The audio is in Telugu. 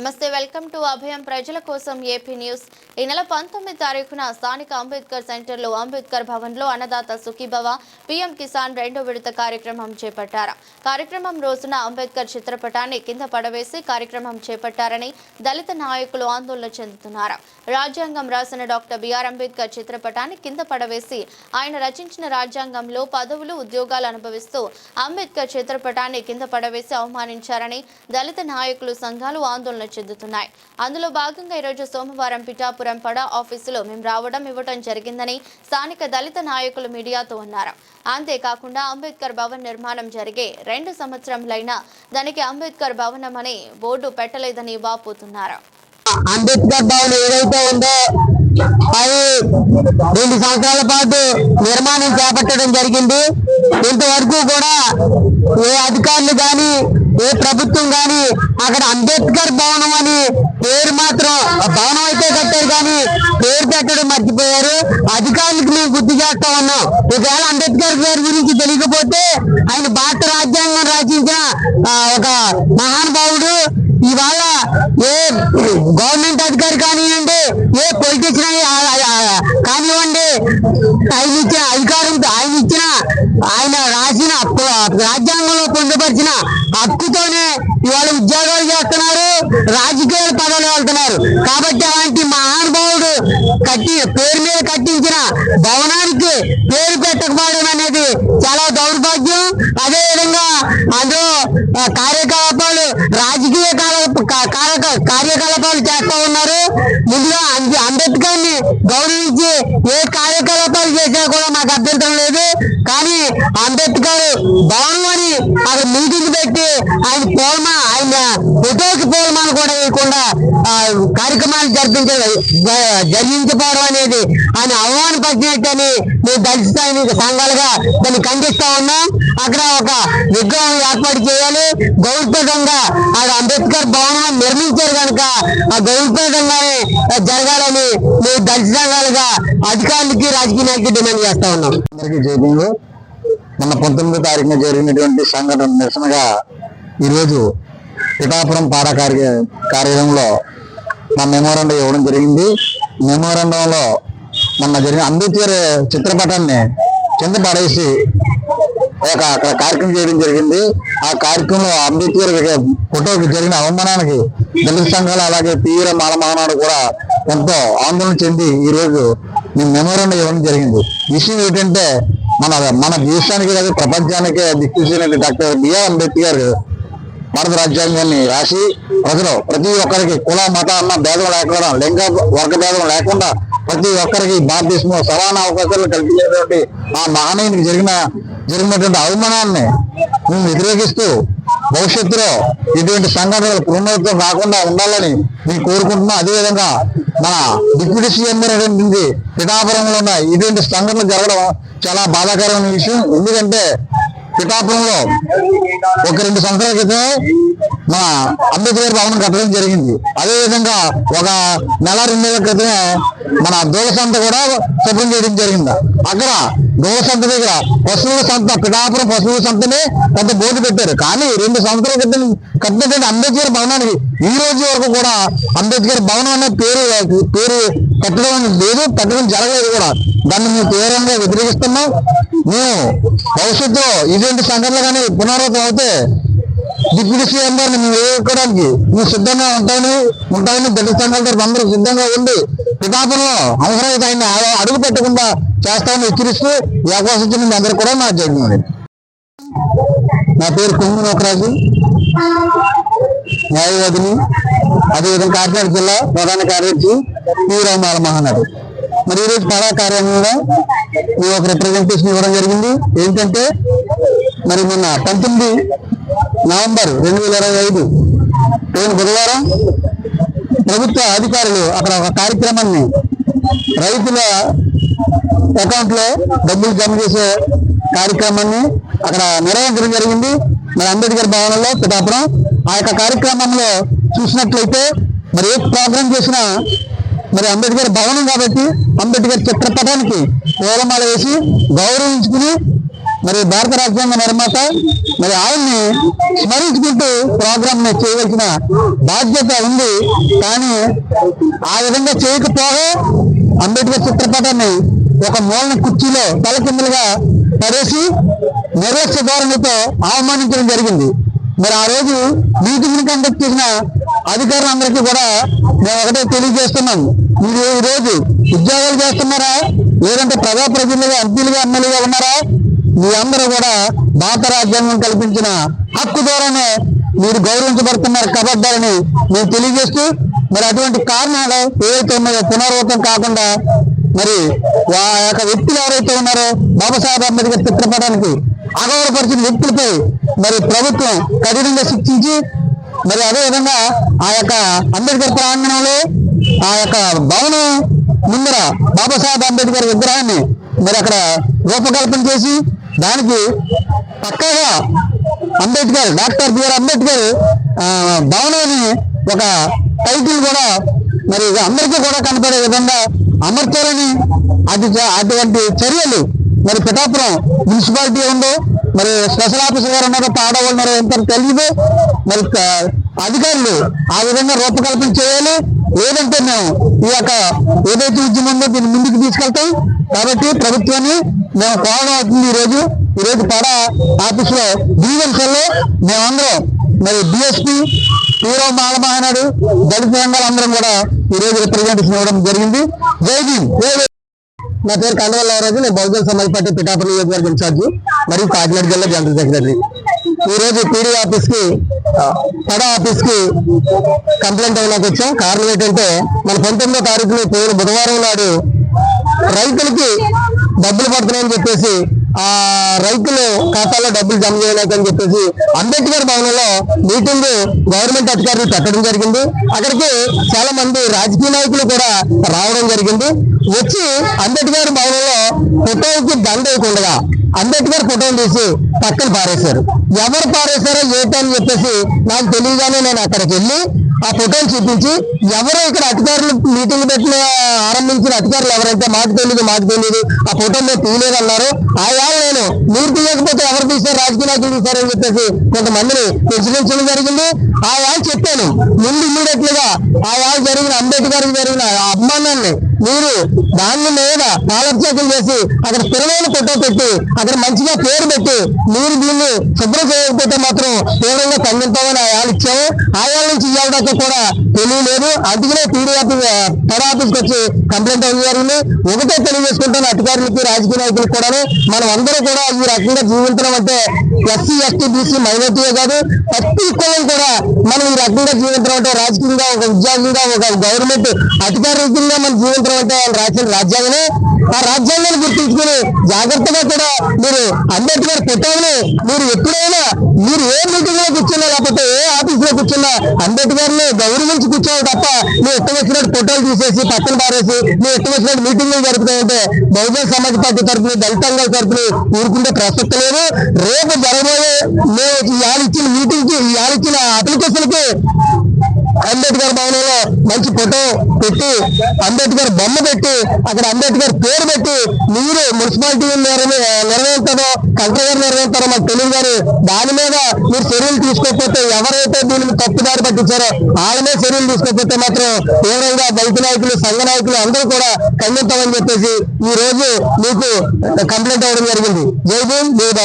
నమస్తే వెల్కమ్ టు అభయం. ప్రజల కోసం ఏపీ న్యూస్. ఈ నెల పంతొమ్మిది తారీఖున స్థానిక అంబేద్కర్ సెంటర్లో అంబేద్కర్ భవన్లో అన్నదాత సుఖీభవ పీఎం కిసాన్ రెండో విడత కార్యక్రమం చేపట్టారు. కార్యక్రమం రోజున అంబేద్కర్ చిత్రపటాన్ని కింద పడవేసి కార్యక్రమం చేపట్టారని దళిత నాయకులు ఆందోళన చెందుతున్నారు. రాజ్యాంగం రాసిన డాక్టర్ బిఆర్ అంబేద్కర్ చిత్రపటాన్ని కింద పడవేసి ఆయన రచించిన రాజ్యాంగంలో పదవులు ఉద్యోగాలు అనుభవిస్తూ అంబేద్కర్ చిత్రపటాన్ని కింద పడవేసి అవమానించారని దళిత నాయకులు సంఘాలు ఆందోళన చెందుతున్నాయి. అందులో భాగంగా ఈరోజు సోమవారం పిఠాపురం పడ ఆఫీసులో మేము రావడం ఇవ్వడం జరిగిందని స్థానిక దళిత నాయకులు మీడియాతో అన్నారు అంతేకాకుండా అంబేద్కర్ భవన్ నిర్మాణం జరిగే రెండు సంవత్సరంలైనా దానికి అంబేద్కర్ భవనం అని బోర్డు పెట్టలేదని వాపోతున్నారు. అంబేద్కర్ భవన్ ఏదైతే ఉందో అవి రెండు సంవత్సరాల పాటు నిర్మాణం చేపట్టడం జరిగింది. ఇంతవరకు కూడా ఏ అధికారులు గాని ఏ ప్రభుత్వం గాని అక్కడ అంబేద్కర్ భవనం అని పేరు మాత్రం భవనం అయితే కట్టారు కానీ పేరు పెట్టడం మర్చిపోయారు. అధికారులకు మేము గుర్తు చేస్తా ఉన్నాం. ఒకవేళ అంబేద్కర్ గారి గురించి తెలియకపోతే ఆయన భారత రాజ్యాంగం రచించిన ఒక మహానుభావుడు. ఇవాళ ఏ గవర్నమెంట్ అధికారి కానివ్వండి ఏ పొలిటీషియన్ కానివ్వండి ఆయన ఇచ్చిన అధికారంతో ఆయన ఇచ్చిన ఆయన రాసిన రాజ్యాంగంలో పొందుపరిచిన హక్కుతోనే ఇవాళ ఉద్యోగాలు చేస్తున్నారు రాజకీయ పదవులు వెళ్తున్నారు. కాబట్టి అలాంటి మహానుభావుడు కట్టి పేరు మీద కట్టించిన భవనానికి పేరు పెట్టకపోవడం అనేది చాలా దౌర్భాగ్యం. అదే విధంగా అందులో కార్యకలాపాలు రాజకీయ కాల- కార్యకలాపాలు చేస్తా ఉన్నారు. ముందుగా అంబేద్కర్ని గౌరవించి ఏ కూడా నాకు అభ్యంతరం లేదు. కానీ అంబేద్కర్ భవనం అని అది మీటింగ్ పెట్టి ఆయన పోల్మా ఆయన ఫోటోకి పోల్మాను కూడా వేయకుండా కార్యక్రమాలు జరిపించ జరిగించబోవడం అనేది ఆయన అవమానపరిచినట్టని మేము దళిత సైనిక సంఘాలుగా దాన్ని ఖండిస్తా ఉన్నాం. అక్కడ ఒక విగ్రహం ఏర్పాటు చేయాలి. గౌరవప్రదంగా ఆడ అంబేద్కర్ భవనం నిర్మించారు కనుక ఆ గౌరవప్రదంగానే జరగాలని మేము దళిత సంఘాలుగా అధికారులకి రాజకీయ నాయకులకి డిమాండ్ చేస్తా ఉన్నాం. అందరికీ మొన్న పంతొమ్మిదో తారీఖున జరిగినటువంటి సంఘటన నిరసనగా ఈరోజు పిఠాపురం పాడ కార్య కార్యాలయంలో మా మెమోరాండం ఇవ్వడం జరిగింది. మెమోరాండంలో మొన్న జరిగిన అంబేద్కర్ చిత్రపటాన్ని కింద పడేసి ఒక అక్కడ కార్యక్రమం చేయడం జరిగింది. ఆ కార్యక్రమంలో అంబేద్కర్ ఫోటోకి జరిగిన అవమానానికి దళిత సంఘాలు అలాగే తీవ్ర మాలమానాడు కూడా ఎంతో ఆందోళన చెంది ఈ మెమోరండం ఇవ్వడం జరిగింది. విషయం ఏంటంటే మన మన దేశానికి కాదు ప్రపంచానికే దిక్కుచేసిన డాక్టర్ బిఆర్ అంబేద్కర్ భారత రాజ్యాంగాన్ని రాసి ప్రజలు ప్రతి ఒక్కరికి కుల మత అన్న భేదం లేకుండా లింగ వర్గ భేదం లేకుండా ప్రతి ఒక్కరికి భారతదేశంలో సమాన అవకాశాలు కల్పించేటువంటి ఆ మహనీయునికి జరిగిన జరిగినటువంటి అవమానాన్ని మేము వ్యతిరేకిస్తూ భవిష్యత్తులో ఇటువంటి సంఘటనలు పునరావృతం కాకుండా ఉండాలని మేము కోరుకుంటున్నాం. అదేవిధంగా మన డిప్యూటీ సీఎం అయినటువంటి పిఠాపురంలో ఉన్న ఇటువంటి సంఘటనలు జరగడం చాలా బాధాకరమైన విషయం. ఎందుకంటే పిఠాపురంలో ఒక రెండు సంవత్సరాల క్రితం మన అంబేద్కర్ భవనం కట్టడం జరిగింది. అదే విధంగా ఒక నెల రెండు నెలల క్రితమే మన దూల సంత కూడా శుభ్రం చేయడం జరిగింది. అక్కడ దూల సంత దగ్గర పశువుల సంత పిఠాపురం పశువుల సంతనే పెద్ద బోర్డు పెట్టారు. కానీ రెండు సంవత్సరాల క్రితం కట్టినటువంటి అంబేద్కర్ భవనానికి ఈ రోజు వరకు కూడా అంబేద్కర్ భవనం అనే పేరు పేరు పెట్టడం లేదు పెట్టడం జరగలేదు కూడా. దాన్ని మేము తీవ్రంగా వ్యతిరేకిస్తున్నాం. మేము భవిష్యత్తులో ఇటువంటి సంఘటనలు కానీ పునరావృతం అయితే డిప్యూటీ సీఎం గారిని మేము వేయడానికి మేము సిద్ధంగా ఉంటాను ఉంటాయని దళిత సంఘాల తరఫు అందరూ సిద్ధంగా ఉండి పితాపంలో అవసరమైతే ఆయన అడుగు పెట్టకుండా చేస్తామని హెచ్చరిస్తూ ఈ మీ అందరూ కూడా నా జరిగింది నా పేరు కుంగు నోకరాజు. న్యాయవాదిని అదేవిధంగా కాకినాడ జిల్లా ప్రధాన కార్యదర్శి తీవ్రమాల మహానడు మరి ఈరోజు పాడా కార్యాలయంలో మేము ఒక రిప్రజెంటేషన్ ఇవ్వడం జరిగింది. ఏంటంటే మరి మొన్న పంతొమ్మిది నవంబర్ రెండు వేల ఇరవై ఐదు పోయిన బుధవారం ప్రభుత్వ అధికారులు అక్కడ ఒక కార్యక్రమాన్ని రైతుల అకౌంట్లో డబ్బులు జమ చేసే కార్యక్రమాన్ని అక్కడ నిర్వహించడం జరిగింది. మరి అంబేద్కర్ భవనంలో పిఠాపురం ఆ యొక్క కార్యక్రమంలో చూసినట్లయితే మరి ఏ ప్రోగ్రాం చేసినా మరి అంబేద్కర్ భవనం కాబట్టి అంబేద్కర్ చిత్రపటానికి పూలమాల వేసి గౌరవించుకుని మరి భారత రాజ్యాంగ నిర్మాత మరి ఆయన్ని స్మరించుకుంటూ ప్రోగ్రామ్ చేయవలసిన బాధ్యత ఉంది. కానీ ఆ విధంగా చేయకపోగా అంబేద్కర్ చిత్రపటాన్ని ఒక మూలన కుర్చీలో తలకిందులుగా పడేసి నిర్లక్ష్య ధోరణితో అవమానించడం జరిగింది. మరి ఆ రోజు మీటింగ్ కండక్ట్ చేసిన అధికారులందరికీ కూడా మేము ఒకటే తెలియజేస్తున్నాం. మీరు ఈ రోజు ఉద్యోగాలు చేస్తున్నారా? లేదంటే ప్రజా ప్రజలుగా ఎంపీలుగా ఎమ్మెల్యేగా ఉన్నారా? మీ అందరూ కూడా భారత రాజ్యాంగం కల్పించిన హక్కు ద్వారానే మీరు గౌరవించబడుతున్నారు కబడ్డారని మేము తెలియజేస్తూ మరి అటువంటి కారణాలు ఏవైతే ఉన్నాయో పునరావృతం కాకుండా మరి ఆ యొక్క వ్యక్తులు ఎవరైతే ఉన్నారో బాబాసాహెబ్ అంబేద్కర్ చిత్రపటానికి అగౌరవపరిచిన వ్యక్తులపై మరి ప్రభుత్వం కఠినంగా శిక్షించి మరి అదే విధంగా ఆ యొక్క అంబేద్కర్ ప్రాంగణంలో ఆ యొక్క భవనం ముందర బాబాసాహెబ్ అంబేద్కర్ విగ్రహాన్ని మరి అక్కడ రూపకల్పన చేసి దానికి పక్కగా అంబేద్కర్ డాక్టర్ బిఆర్ అంబేద్కర్ భవనాన్ని ఒక టైటిల్ కూడా మరి అందరికీ కూడా కనపడే విధంగా అమర్చాలని అది అటువంటి చర్యలు మరి పిఠాపురం మున్సిపాలిటీ ఉందో మరి స్పెషల్ ఆఫీసర్ గారు ఉన్నారో ఆడవాళ్ళు ఉన్నారో ఎంత తెలియదు మరి అధికారులు ఆ విధంగా రూపకల్పన చేయాలి. లేదంటే మేము ఈ యొక్క ఏదైతే ఉద్యమం ఉందో దీన్ని ముందుకు తీసుకెళ్తాం. కాబట్టి ప్రభుత్వాన్ని మేము కోరడం అవుతుంది ఈ రోజు. ఈ రోజు పడ ఆఫీస్లో లో మేమందరం మరి డిఎస్పీ హీరో మాలమహానాడు దళిత రంగాలు అందరం కూడా ఈ రోజు రిప్రజెంటేషన్ ఇవ్వడం జరిగింది. జై జై భీమ్. నా పేరు కండవల్ రాజు నేను బహుజన సమాజ్ పార్టీ పిఠాపురం నియోజకవర్గం ఇన్ఛార్జి మరియు కాకినాడ జిల్లా జనరల్ సెక్రటరీ. ఈ రోజు పీడీ ఆఫీస్కి పడ ఆఫీస్కి కంప్లైంట్ అవ్వడానికి వచ్చాం. కారణం ఏంటంటే మన పంతొమ్మిదో తారీఖున పోయిన బుధవారం నాడు రైతులకి డబ్బులు పడుతున్నాయని చెప్పేసి ఆ రైతులు ఖాతాలో డబ్బులు జమ చేయలేకని చెప్పేసి అంబేద్కర్ భవనంలో మీటింగ్ గవర్నమెంట్ అధికారులు పెట్టడం జరిగింది. అక్కడికి చాలా మంది రాజకీయ నాయకులు కూడా రావడం జరిగింది. వచ్చి అంబేద్కర్ భవనంలో ఫోటోకి దండ వేయకుండా అంబేద్కర్ ఫోటోలు తీసి పక్కన పారేశారు. ఎవరు పారేశారో ఏంటని చెప్పేసి నాకు తెలియగానే నేను అక్కడికి వెళ్ళి ఆ ఫోటోని చూపించి ఎవరో ఇక్కడ అధికారులు మీటింగ్ పెట్టిన ఆరంభించిన అధికారులు ఎవరైతే మాకు తెలియదు మాకు తెలియదు ఆ ఫోటో మేము తీయలేదన్నారు. ఆ యాళ నేను మీరు తీయకపోతే ఎవరు తీశారు? రాజకీయ నాయకులు తీశారని చెప్పేసి కొంతమందిని ప్రశ్నించడం జరిగింది. ఆ యాళ చెప్పాను. ముందు ఇమ్మీడియట్గా ఆ యాళ జరిగిన అంబేద్కర్ జరిగిన ఆ అభిమానాన్ని మీరు దాని మీద పాలర్చకలు చేసి అక్కడ స్థిరమైన ఫోటో పెట్టి అక్కడ మంచిగా పేరు పెట్టి మీరు దీన్ని శుభ్రం చేయకపోతే మాత్రం తీవ్రంగా ఖండిస్తామని ఆయాలు ఇచ్చాము. ఆయాల నుంచి ఇవ్వడానికి కూడా తెలియలేదు. అందుకనే పీడీఎఫ్ పడ ఆఫీస్కి వచ్చి కంప్లైంట్ అవ్వడం జరిగింది. ఒకటే తెలియజేసుకుంటున్న అధికారులకి రాజకీయ నాయకులకు కూడా మనం అందరూ కూడా ఈ రకంగా జీవించడం అంటే ఎస్సీ ఎస్టీ బీసీ మైనార్టీయే కాదు. ప్రతి కులం కూడా మనం ఈ రకంగా జీవించడం అంటే రాజకీయంగా ఒక ఉద్యోగంగా ఒక గవర్నమెంట్ అధికారికంగా మన జీవించడం అంటే ఆయన రాసిన రాజ్యాంగమే. ఆ రాజ్యాంగాన్ని గుర్తించుకుని జాగ్రత్తగా కూడా మీరు అంబేద్కర్ ఫోటోని మీరు ఎప్పుడైనా మీరు ఏ మీటింగ్లో కూర్చున్నా లేకపోతే ఏ ఆఫీస్లో కూర్చున్నా అంబేద్కర్ని గౌరవించి కూర్చోవాలి తప్ప మీ ఇష్టం వచ్చినట్టు ఫోటోలు తీసేసి పక్కన పారేసి మీ ఇష్టం వచ్చినట్టు మీటింగ్లు జరుపుతాయంటే బహుజన సమాజ్ పార్టీ తరఫున దళితంగా తరఫున ఊరుకుంటే ప్రసక్తి లేదు. రేపు జరగబోయే మేము ఈ ఇచ్చిన మీటింగ్కి ఈ ఇచ్చిన అప్లికేషన్కి అంబేద్కర్ భవనంలో మంచి ఫోటో పెట్టి అంబేద్కర్ బొమ్మ పెట్టి అక్కడ అంబేద్కర్ పేరు పెట్టి మీరు మున్సిపాలిటీ నిర్వ- నిర్వహిస్తారో కలెక్టర్ గారు నిర్వహిస్తారో మాకు తెలియదు కానీ దాని మీద మీరు చర్యలు తీసుకోకపోతే ఎవరైతే దీన్ని తప్పుదారి పట్టించారో వాళ్ళనే చర్యలు తీసుకోకపోతే మాత్రం తీవ్రంగా దళిత నాయకులు సంఘ నాయకులు అందరూ కూడా ఖండిస్తామని చెప్పేసి ఈ రోజు మీకు కంప్లైంట్ అవ్వడం జరిగింది. జై భీమ్ జై భారత్.